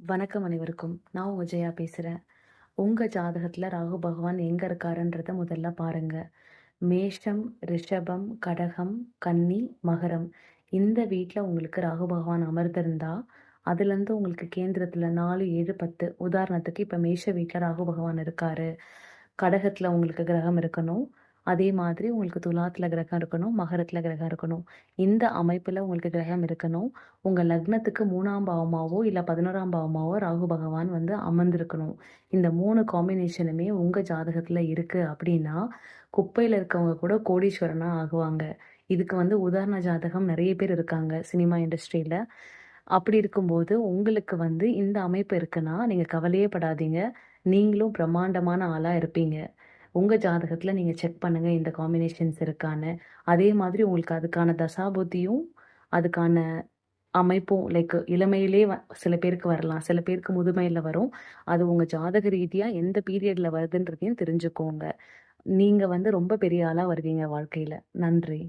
வணக்கம் அனைவருக்கும். நான் உங்கள் ஜெயா பேசுகிறேன் உங்கள் ஜாதகத்தில் ராகு பகவான் எங்கே இருக்காருன்றத முதல்ல பாருங்க. மேஷம், ரிஷபம், கடகம், கன்னி, மகரம். இந்த வீட்டில் உங்களுக்கு ராகு பகவான் அமர்ந்திருந்தா, அதுலேருந்து உங்களுக்கு கேந்திரத்தில் நாலு ஏழு பத்து உதாரணத்துக்கு இப்போ மேஷ வீட்டில் ராகு பகவான் இருக்காரு. கடகத்தில் உங்களுக்கு கிரகம் இருக்கணும். அதே மாதிரி உங்களுக்கு துலாத்தில் கிரகம் இருக்கணும். மகரத்தில் கிரகம் இருக்கணும். இந்த அமைப்பில் உங்களுக்கு கிரகம் இருக்கணும். உங்கள் லக்னத்துக்கு மூணாம் பாவமாவோ, இல்லை பதினோராம் பாவமாவோ ராகு பகவான் வந்து அமர்ந்திருக்கணும். இந்த மூணு காம்பினேஷனுமே உங்கள் ஜாதகத்தில் இருக்குது அப்படின்னா, குப்பையில் இருக்கவங்க கூட கோடீஸ்வரனாக ஆகுவாங்க. இதுக்கு வந்து உதாரண ஜாதகம் நிறைய பேர் இருக்காங்க சினிமா இண்டஸ்ட்ரியில் அப்படி இருக்கும்போது உங்களுக்கு வந்து இந்த அமைப்பு இருக்குன்னா, நீங்கள் கவலையே படாதீங்க. நீங்களும் பிரம்மாண்டமான ஆளாக இருப்பீங்க. உங்கள் ஜாதகத்தில் நீங்கள் செக் பண்ணுங்கள் இந்த காம்பினேஷன்ஸ் இருக்கான்னு. அதே மாதிரி உங்களுக்கு அதுக்கான தசாபுத்தியும், அதுக்கான அமைப்பும் லைக் இளமையிலே வ சில பேருக்கு வரலாம். சில பேருக்கு முதுமையில் வரும். அது உங்கள் ஜாதக ரீதியாக எந்த பீரியடில் வருதுன்றதையும் தெரிஞ்சுக்கோங்க. நீங்கள் வந்து ரொம்ப பெரிய ஆளாக வருவீங்க வாழ்க்கையில் நன்றி.